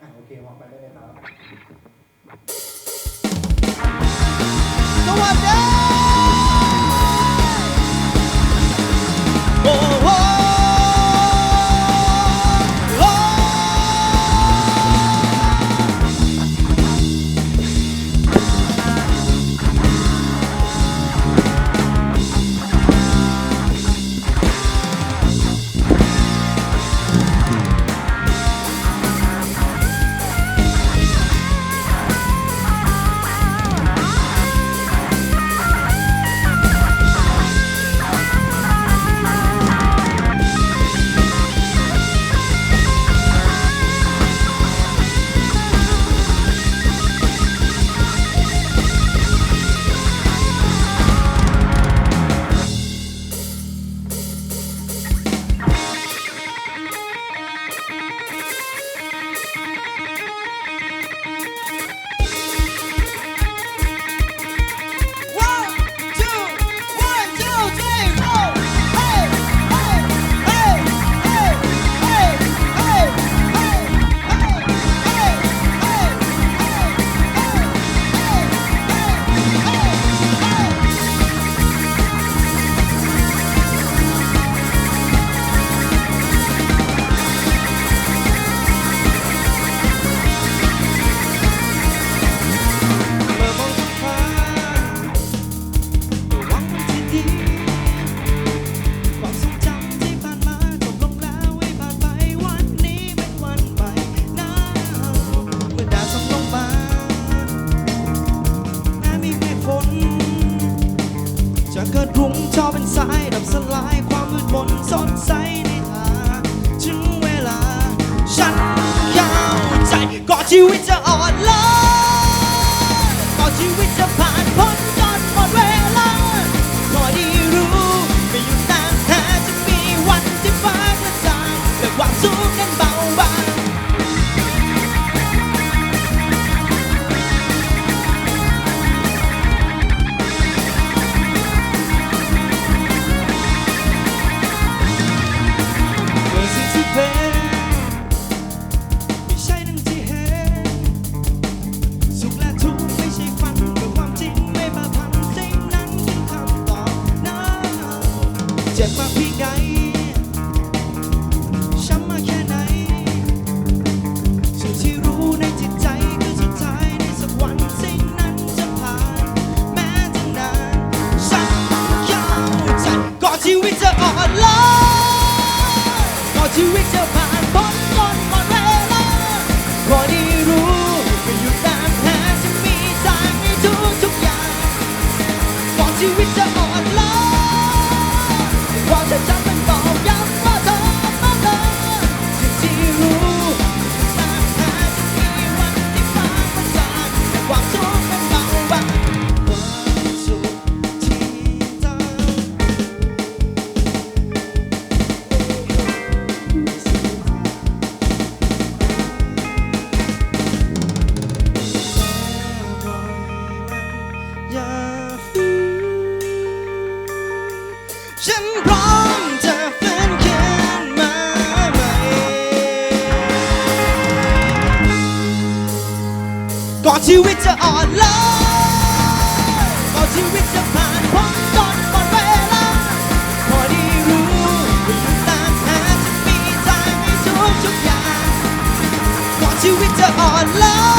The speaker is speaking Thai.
อะโอเคมองไปได้เลยครับ สวัสดี จะเกิดรุ้งจอเป็นสายดับสลายความมืดมนสดใสในทางถึงเวลา ฉันยาวใจก่อชีวิตจะอ่อนล้าก่อชีวิตจะผ่านพ้น จ็บมากเพียงใดช้ำมากแค่ไหนสิ่งที่รู้ในจิตใจคือสุดท้ายในสักวันสิ่งนั้นจะผ่านแม้จะนานฉันเข้าใจก่อนชีวิตจะอ่อนล้าก่อนชีวิตจะผ่านพ้นจนหมดเวลาพอได้รู้ไม่หยุดนานแท้จะมีทางในทุกทุกๆอย่างก่อนชีวิตจะอ่อนล้า ฉันพร้อมจะฟื้นคืนมาใหม่ก่อนชีวิตจะอ่อนล้าก่อนชีวิตจะผ่านพ้นจนหมดเวลาพอด้รู้ว่าอยู่นานแท้จะมีทางในทุกทุกๆอย่าง ก่อนชีวิตจะอ่อนล้า